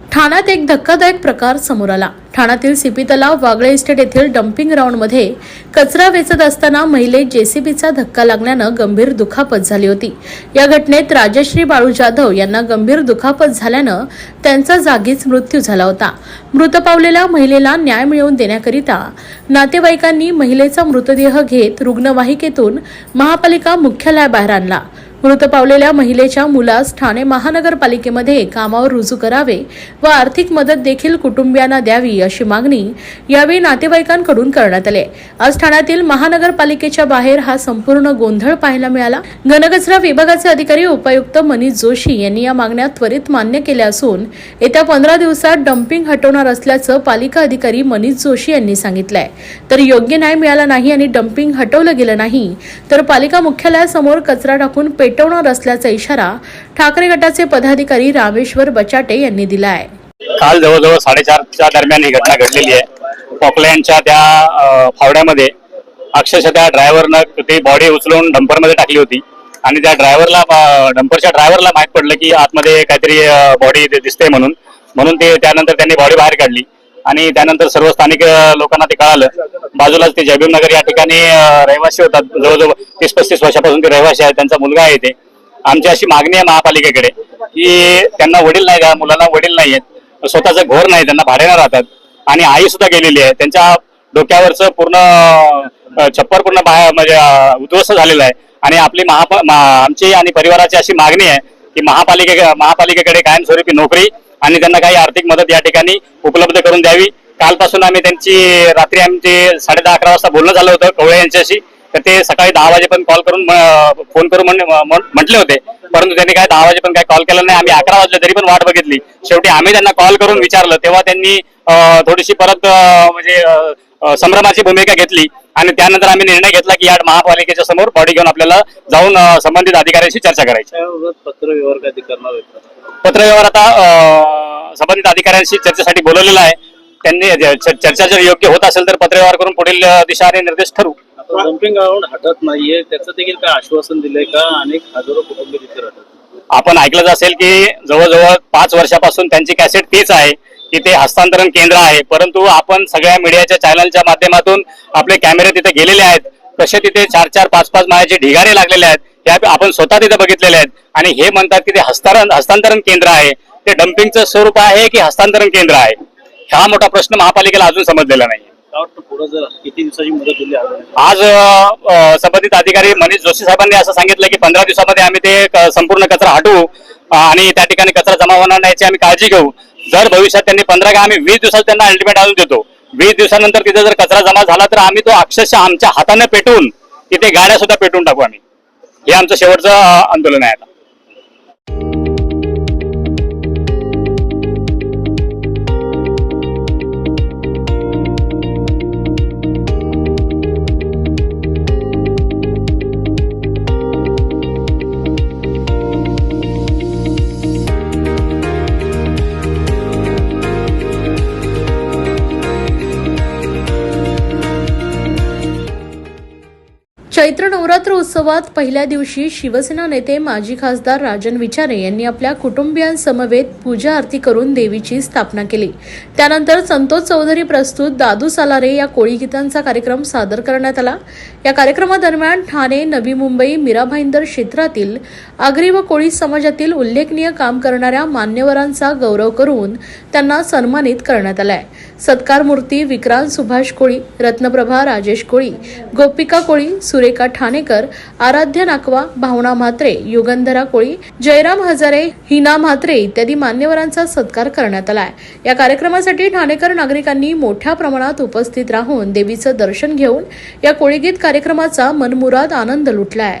ठाण्यात एक धक्कादायक प्रकार समोर आला. ठाण्यातील सीपी तलाव वागळे इस्टेट येथील डम्पिंग ग्राउंडमध्ये कचरा वेचत असताना महिलेत जेसीबीचा धक्का लागल्यानं गंभीर दुखापत झाली होती. या घटनेत राजश्री बाळू जाधव यांना गंभीर दुखापत झाल्यानं त्यांचा जागीच मृत्यू झाला होता. मृत पावलेल्या महिलेला न्याय मिळवून देण्याकरिता नातेवाईकांनी महिलेचा मृतदेह घेत रुग्णवाहिकेतून महापालिका मुख्यालयाबाहेर आणला. मृत पावलेल्या महिलेच्या मुलास ठाणे महानगरपालिकेमध्ये कामावर रुजू करावे व आर्थिक मदत देखील कुटुंबियांना द्यावी अशी मागणी यावेळी नातेवाईकांकडून करण्यात आली. आज ठाण्यातील महानगरपालिकेच्या बाहेर हा संपूर्ण गोंधळ पाहायला मिळाला. घनकचरा विभागाचे अधिकारी उपायुक्त मनीष जोशी यांनी या मागण्या त्वरित मान्य केल्या असून येत्या पंधरा दिवसात डम्पिंग हटवणार असल्याचं पालिका अधिकारी मनीष जोशी यांनी सांगितलंय. तर योग्य न्याय मिळाला नाही आणि डम्पिंग हटवलं गेलं नाही तर पालिका मुख्यालयासमोर कचरा टाकून पेटवणार असल्याचा इशारा ठाकरे गटाचे पदाधिकारी रामेश्वर बचाटे यांनी दिला आहे काल जवळजवळ साडेचारच्या दरम्यान ही घटना घडलेली आहे. पॉकलँडच्या त्या फावड्यामध्ये अक्षरशः त्या ड्रायव्हरनं ती बॉडी उचलून डंपरमध्ये टाकली होती. आणि त्या ड्रायव्हरला डंपरच्या ड्रायव्हरला माहीत पडलं की आतमध्ये काहीतरी बॉडी दिसते म्हणून. म्हणून ते त्यानंतर त्यांनी बॉडी बाहेर काढली. आणि त्यानंतर सर्व स्थानिक लोकांना ते कळालं. बाजूलाच ते जयभीम नगर या ठिकाणी रहिवासी होतात. जवळजवळ तीस पस्तीस वर्षापासून ते रहिवासी आहे त्यांचा मुलगा आहे ते. आमची अशी मागणी आहे महापालिकेकडे की त्यांना वडील नाही त्या मुलांना वडील नाही आहेत. स्वतःचं घर नाही त्यांना भाड्यानं राहतात. आणि आई सुद्धा गेलेली आहे. त्यांच्या डोक्यावरचं पूर्ण छप्पर पूर्ण बाहेर म्हणजे उद्ध्वस्त झालेलं आहे. आणि आपली महापा आमची आणि परिवाराची अशी मागणी आहे की महापालिके महापालिकेकडे कायमस्वरूपी नोकरी आणि त्यांना काही आर्थिक मदत या ठिकाणी उपलब्ध करून द्यावी. कालपासून आम्ही त्यांची रात्री आमचे साडे दहा अकरा वाजता बोलणं झालं होतं कवळे यांच्याशी. तर ते सकाळी दहा वाजेपर्यंत कॉल करून फोन करून म्हण- म्हटले होते. परंतु त्यांनी काय दहा वाजेपर्यंत काय कॉल केला नाही. आम्ही अकरा वाजले तरी पण वाट बघितली. शेवटी आम्ही त्यांना कॉल करून विचारलं. तेव्हा त्यांनी थोडीशी परत म्हणजे संभ्रमाची भूमिका घेतली आणि त्यानंतर आम्ही निर्णय घेतला की या महापालिकेच्या समोर बॉडी घेऊन आपल्याला जाऊन संबंधित अधिकाऱ्यांशी चर्चा करायची. त्याबाबत पत्र व्यवहार कधी करणार? पत्रव्यवहार आता संबंधित अधिकाऱ्यांशी चर्चेसाठी बोलवलेला आहे. त्यांनी चर्चा जर योग्य होत असेल तर पत्रव्यवहार करून पुढील दिशा आणि निर्देश आता डम्पिंग ग्राउंड हटत नाहीये. त्याचं देखील काय आश्वासन दिलंय का? अनेक हजारो कुटुंबी तिथे आपण ऐकलंच असेल की जवळजवळ पाच वर्षापासून त्यांची कॅसेट तीच आहे. की ते हस्तांतरण केंद्र आहे. परंतु आपण सगळ्या मीडियाच्या चॅनलच्या माध्यमातून आपले कॅमेरे तिथे गेलेले आहेत. कसे तिथे चार चार पाच पाच माळ्याचे ढिगारे लागलेले आहेत आप- आपण स्वतः तिथे बघितलेले आहेत. आणि हे म्हणतात की ते हस्तांतरण हस्तांतरण केंद्र आहे. ते डम्पिंगचं स्वरूप आहे की हस्तांतरण केंद्र आहे? हा मोठा प्रश्न महापालिकेला अजून समजलेला नाही? आज संबंधित अधिकारी मनीष जोशी साहेबांनी असं सांगितलं की पंधरा दिवसामध्ये आम्ही ते संपूर्ण कचरा हटवू. आणि त्या ठिकाणी कचरा जमा होणार नाही याची आम्ही काळजी घेऊ. जर भविष्यात त्यांनी पंधरा का आम्ही वीस दिवसात त्यांना अल्टिमेट आणून देतो. वीस दिवसानंतर तिथे जर कचरा जमा झाला तर आम्ही तो अक्षरशः आमच्या हाताने पेटवून तिथे गाड्या सुद्धा पेटवून टाकू आम्ही. हे आमचं शेवटचं आंदोलन आहे आता. चैत्र नवरात्र उत्सवात पहिल्या दिवशी शिवसेना नेते माजी खासदार राजन विचारे यांनी आपल्या कुटुंबियांसमवेत पूजा आरती करून देवीची स्थापना केली. त्यानंतर संतोष चौधरी प्रस्तुत दादू सालारे या कोळीगीतांचा कार्यक्रम सादर करण्यात आला. या कार्यक्रमादरम्यान ठाणे नवी मुंबई मीरा भाईंदर क्षेत्रातील आगरी व कोळी समाजातील उल्लेखनीय काम करणाऱ्या मान्यवरांचा गौरव करून त्यांना सन्मानित करण्यात आलाय. सत्कार मूर्ती विक्रांत सुभाष कोळी रत्नप्रभा राजेश कोळी गोपिका कोळी सुरेखा ठाणेकर आराध्य नाकवा भावना म्हात्रे युगंधरा कोळी जयराम हजारे हिना म्हात्रे इत्यादी मान्यवरांचा सत्कार करण्यात आलाय. या कार्यक्रमासाठी ठाणेकर नागरिकांनी मोठ्या प्रमाणात उपस्थित राहून देवीचं दर्शन घेऊन या कोळीगीत कार्यक्रमाचा मनमुराद आनंद लुटलाय.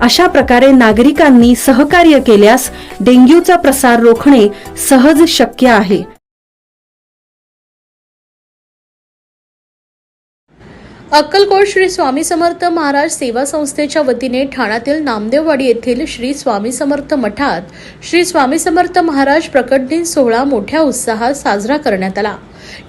अशा प्रकारे नागरिकांनी सहकार्य केल्यास डेंग्यूचा प्रसार रोखणे सहज शक्य आहे. अक्कलकोट श्री स्वामी समर्थ महाराज सेवा संस्थेच्या वतीने ठाण्यातील नामदेववाडी येथील श्री स्वामी समर्थ मठात श्री स्वामी समर्थ महाराज प्रकट दिन सोहळा मोठ्या उत्साहात साजरा करण्यात आला.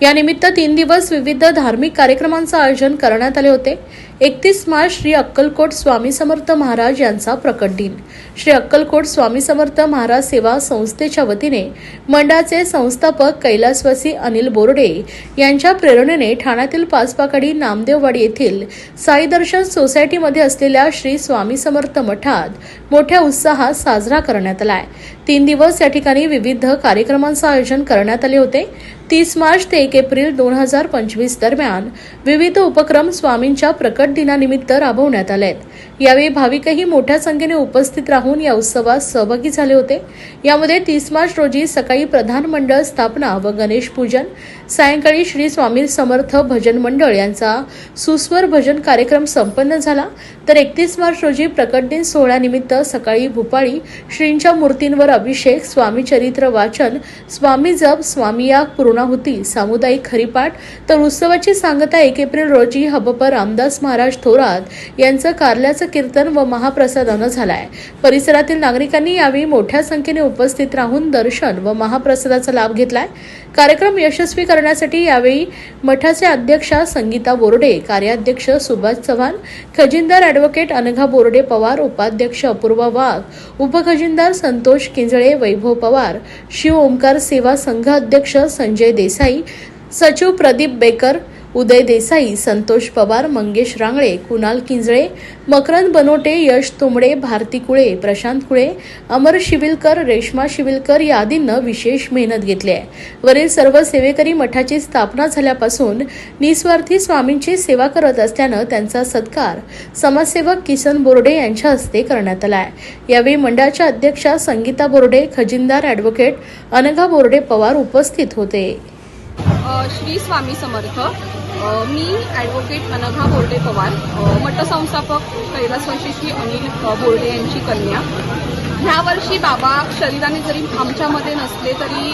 यानिमित्त तीन दिवस विविध धार्मिक कार्यक्रमांचं आयोजन करण्यात आले होते. एकतीस मार्च श्री अक्कलकोट स्वामी समर्थ महाराज यांचा प्रकट दिन. श्री अक्कलकोट स्वामी समर्थ महाराज सेवा संस्थेच्या वतीने मंडळाचे संस्थापक कैलासवासी अनिल बोर्डे यांच्या प्रेरणेने ठाण्यातील पाचपाकडी नामदेववाडी येथील साई दर्शन सोसायटीमध्ये असलेल्या श्री स्वामी समर्थ मठात मोठ्या उत्साहात साजरा करण्यात आला आहे. तीन दिवस या ठिकाणी विविध कार्यक्रमांचं आयोजन करण्यात आले होते. तीस मार्च ते एक एप्रिल दोन हजार पंचवीस दरम्यान विविध उपक्रम स्वामींच्या प्रकट दिनानिमित्त राबवण्यात आले आहेत यावेळी भाविकही मोठ्या संख्येने उपस्थित राहून या उत्सवात सहभागी झाले होते. यामध्ये तीस मार्च रोजी सकाळी प्रधान मंडळ स्थापना व गणेश पूजन सायंकाळी श्री स्वामी समर्थ भजन मंडळ यांचा सुस्वर भजन कार्यक्रम संपन्न झाला. तर एकतीस मार्च रोजी प्रकट दिन सोहळ्यानिमित्त सकाळी भूपाळी श्रींच्या मूर्तींवर अभिषेक स्वामी चरित्र वाचन स्वामी जप स्वामी याग पूर्णाहुती सामुदायिक हरिपाठ तर उत्सवाची सांगता एक एप्रिल रोजी हबपर रामदास महाराज थोरात यांचं कारल्याचं कीर्तन व महाप्रसादानं झालाय. परिसरातील नागरिकांनी यावेळी मोठ्या संख्येने उपस्थित राहून दर्शन व महाप्रसादाचा लाभ घेतलाय. कार्यक्रम यशस्वी करण्यासाठी यावेळी मठाचे अध्यक्षा संगीता बोर्डे कार्याध्यक्ष सुभाष चव्हाण खजिनदार ॲडव्होकेट अनघा बोर्डे पवार उपाध्यक्ष अपूर्वा वाघ उपखजिनदार संतोष किंजळे वैभव पवार शिव ओंकार सेवा संघ अध्यक्ष संजय देसाई सचिव प्रदीप बेकर उदय देसाई संतोष पवार मंगेश रांगळे कुणाल किंजळे मकरंद बनोटे यश तुंबडे भारती कुळे प्रशांत कुळे अमर शिविलकर रेश्मा शिविलकर या आदींना विशेष मेहनत घेतली आहे. वरील सर्व सेवेकरी मठाची स्थापना झाल्यापासून निस्वार्थी स्वामींची सेवा करत असल्यानं त्यांचा सत्कार समाजसेवक किसन बोर्डे यांच्या हस्ते करण्यात आला आहे. यावेळी मंडळाच्या अध्यक्षा संगीता बोर्डे खजिनदार ॲडव्होकेट अनघा बोर्डे पवार उपस्थित होते. श्री स्वामी समर्थ. मी ॲडव्होकेट अनघा बोर्डे पवार मटसंस्थापक मठसंस्थापक कैलासवासी अनिल बोर्डे यांची कन्या. ह्या वर्षी बाबा शरीराने जरी आमच्यामध्ये नसले तरी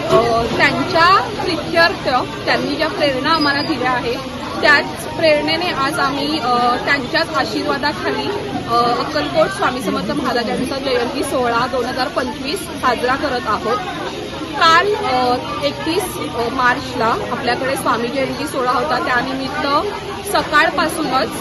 त्यांच्या प्रित्यर्थ त्यांनी ज्या प्रेरणा आम्हाला दिल्या आहेत त्याच प्रेरणेने आज आम्ही त्यांच्याच आशीर्वादाखाली अक्कलकोट स्वामी समर्थ महाराजांचा जयंती सोहळा दोन हजार पंचवीस साजरा करत आहोत. काल एकतीस मार्चला आपल्याकडे स्वामी जयंती सोहळा होता. त्यानिमित्त सकाळपासूनच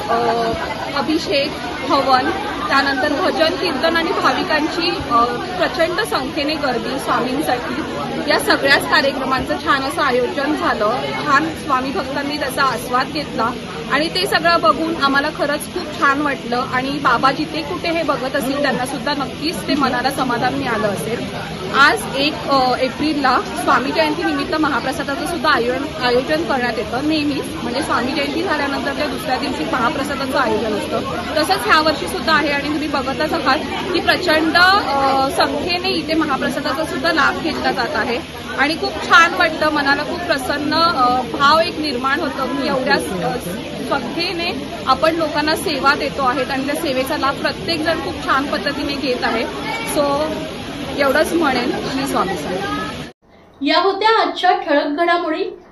अभिषेक हवन त्यानंतर भजन कीर्तन आणि भाविकांची प्रचंड संख्येने गर्दी स्वामींसाठी. या सगळ्याच कार्यक्रमांचं छान असं आयोजन झालं. छान स्वामी भक्तांनी त्याचा आस्वाद घेतला. आणि ते सगळं बघून आम्हाला खरंच खूप छान वाटलं. आणि बाबा जिथे कुठे हे बघत असतील त्यांना सुद्धा नक्कीच ते मनाला समाधान मिळालं असेल. आज एक एप्रिलला स्वामी जयंती निमित्त महाप्रसादाचं सुद्धा आयोजन आयोजन करण्यात येतं नेहमीच म्हणजे स्वामी जयंती झाल्यानंतर त्या दुसऱ्या दिवशी महाप्रसादाचं आयोजन असतं. तसंच ह्या वर्षी सुद्धा आहे आणि तुम्ही बघतच आहात की प्रचंड संख्येने इथे महाप्रसादाचा सुद्धा लाभ घेतला जात आहे. आणि खूप छान वाटतं मनाला खूप प्रसन्न भाव एक निर्माण होतो की एवढ्या श्रद्धेने आपण लोकांना सेवा देतो आहेत आणि त्या सेवेचा लाभ प्रत्येक जण खूप छान पद्धतीने घेत आहे. सो एवढंच म्हणेन मी स्वामी या होत्या आजच्या ठळक घडामोडी.